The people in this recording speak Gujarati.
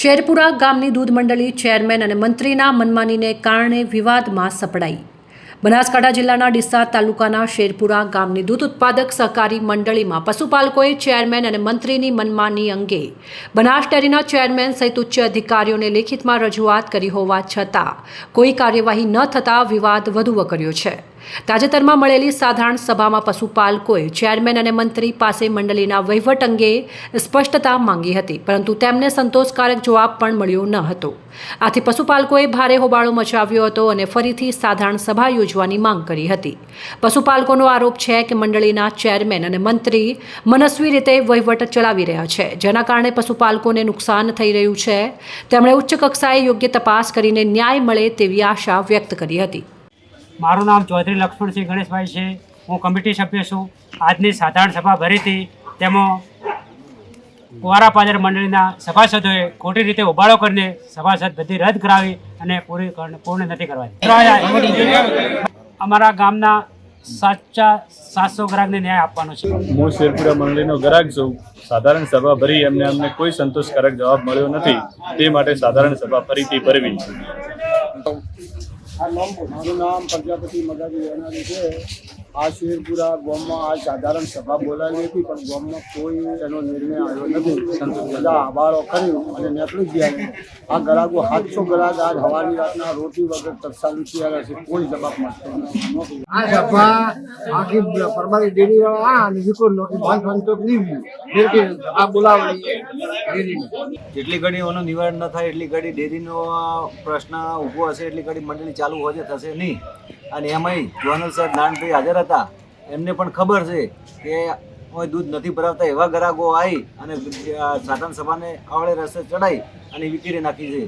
શેરપુરા ગામની દૂધ મંડળી ચેરમેન અને મંત્રીના મનમાનીને કારણે વિવાદમાં સપડાઈ. બનાસકાંઠા જિલ્લાના ડીસા તાલુકાના શેરપુરા ગામની દૂધ ઉત્પાદક સહકારી મંડળીમાં પશુપાલકોએ ચેરમેન અને મંત્રીની મનમાની અંગે બનાસ ડેરીના ચેરમેન સહિત ઉચ્ચ અધિકારીઓને લેખિતમાં રજૂઆત કરી હોવા છતાં કોઈ કાર્યવાહી ન થતાં વિવાદ વધુ વકર્યો છે. તાજેતરમાં મળેલી સાધારણ સભામાં પશુપાલકોએ ચેરમેન અને મંત્રી પાસે મંડળીના વહીવટ અંગે સ્પષ્ટતા માંગી હતી, પરંતુ તેમને સંતોષકારક જવાબ પણ મળ્યો ન હતો. આથી પશુપાલકોએ ભારે હોબાળો મચાવ્યો હતો અને ફરીથી સાધારણ સભા યોજવાની માંગ કરી હતી. પશુપાલકોનો આરોપ છે કે મંડળીના ચેરમેન અને મંત્રી મનસ્વી રીતે વહીવટ ચલાવી રહ્યા છે, જેના કારણે પશુપાલકોને નુકસાન થઈ રહ્યું છે. તેમણે ઉચ્ચ કક્ષાએ યોગ્ય તપાસ કરીને ન્યાય મળે તેવી આશા વ્યક્ત કરી હતી. મારું નામ ચૌધરી લક્ષ્મણસિંહ ગણેશભાઈ છે. હું કમિટી સભ્ય છું. આજની સાધારણ સભા ભરી હતી તેમાં કુવારાપાદર મંડળીના સભાસદોએ ખોટી રીતે ઉભાડો કરીને સભાસદ બધી રદ કરાવી અને પૂરી પૂર્ણ નથી કરવાની. અમારા ગામના સાચા સાતસો ગ્રાહકને ન્યાય આપવાનો છે. હું શેરપુરા મંડળીનો ગ્રાહક છું. સાધારણ સભા ભરી એમને અમને કોઈ સંતોષકારક જવાબ મળ્યો નથી. તે માટે સાધારણ સભા ફરીથી ભરવી. મારું નામ પ્રજાપતિ મગાજી રહેનારી છે આ શેરપુરા ગામમાં આ સાધારણ સભા બોલાવી હતી પણ ગામમાં કોઈ એનો નિર્ણય આવ્યો નથી. બધા આભારો કર્યો અને નીકળી ગયા આ ગ્રાહકો સાતસો ગ્રાહક આજ હવાની રાતના રોટી વગર તરસા લૂંટી આવ્યા છે. કોઈ જવાબ મળતો નથી. આ સભા આખી પરમારી ડેરી વાળા આ નહીં આ જેટલી ઘડી એનું નિવારણ ન થાય એટલી ઘડી ડેરીનો પ્રશ્ન ઊભો હશે એટલી ઘડી મંડળી ચાલુ હોય થશે નહીં. અને એમાંય જોનલ સર નાનભાઈ હાજર હતા. એમને પણ ખબર છે કે કોઈ દૂધ નથી ભરાવતા એવા ગ્રાહકો આવી અને સાધન સભાને આવડે રસ્તે ચડાઈ અને વિકીરી નાખી છે.